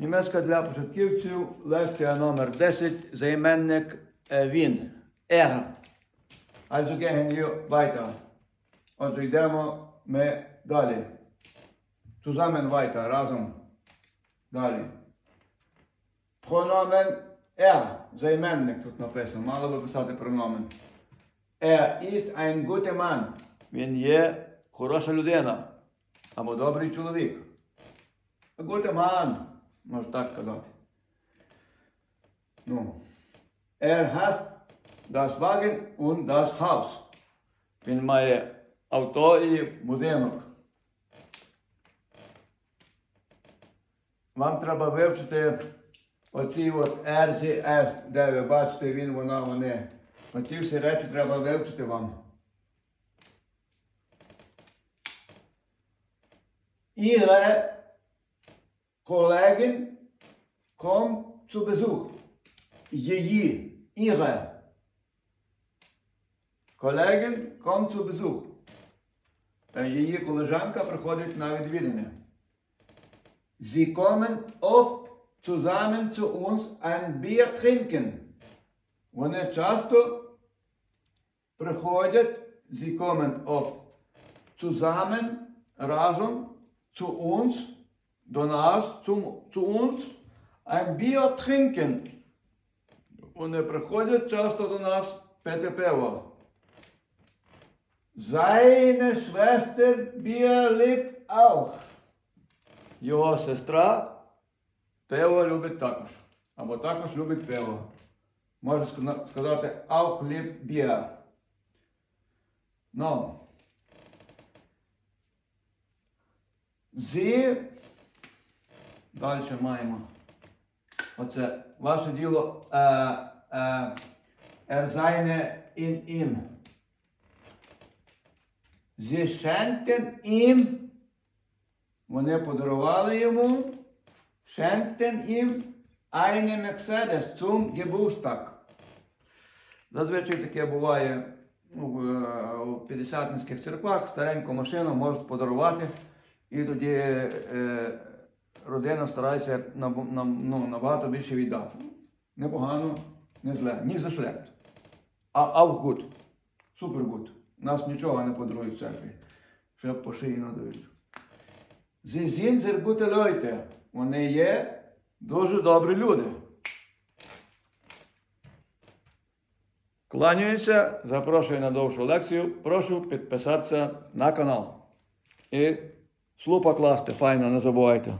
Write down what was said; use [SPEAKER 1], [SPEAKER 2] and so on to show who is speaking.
[SPEAKER 1] Німецька для початківців, лекція номер 10, займенник е, він. Er. Also gehen. Отже, йдемо ми далі. Zusammen weiter, разом. Далі. Прономен er. Займенник тут написано. Мало би писати прономен. Er ist ein guter Mann. Він є хороша людина. Або добрий чоловік. Guter Mann. Можна так казати. Ну. Er hat das Wagen und das Haus. Він має авто і будинок. Вам треба вивчити оці от RZS, де ви бачите він, вона, вони. Оці всі речі треба вивчити вам. Ihre Kollegin kommt zu Besuch. Її, ihre Kollegin kommt zu Besuch. Е, Її колежанка приходить на відвідання. Sie kommen oft zusammen zu uns ein Bier trinken. Вони часто приходять, sie kommen oft zusammen, разом, zu uns, до нас, zu, uns, ein Bier trinken. Вони приходять часто до нас пити пиво. Seine Schwester Bier liebt auch. Його сестра пиво любить також. Або також любить пиво. Можна ска- сказати auch liebt Bier. Ну. Sie. Далі маємо. Оце ваше діло е, е, seine in ihm. Sie schenkten ihm, вони подарували йому, schenkten ihm eine Mercedes zum Geburtstag. Зазвичай таке буває ну, е, у п'ятдесятницьких церквах, стареньку машину можуть подарувати, і тоді е, родина старається ну, набагато більше віддати. Непогано, не зле, ні за шлект. А авгуд. Супергуд. Нас нічого не подарують в церкві. Ще по шиї надають. Sind sehr. Вони є дуже добрі люди. Кланяюся, запрошую на довшу лекцію. Прошу підписатися на канал. І слупа класти, файно, не забувайте.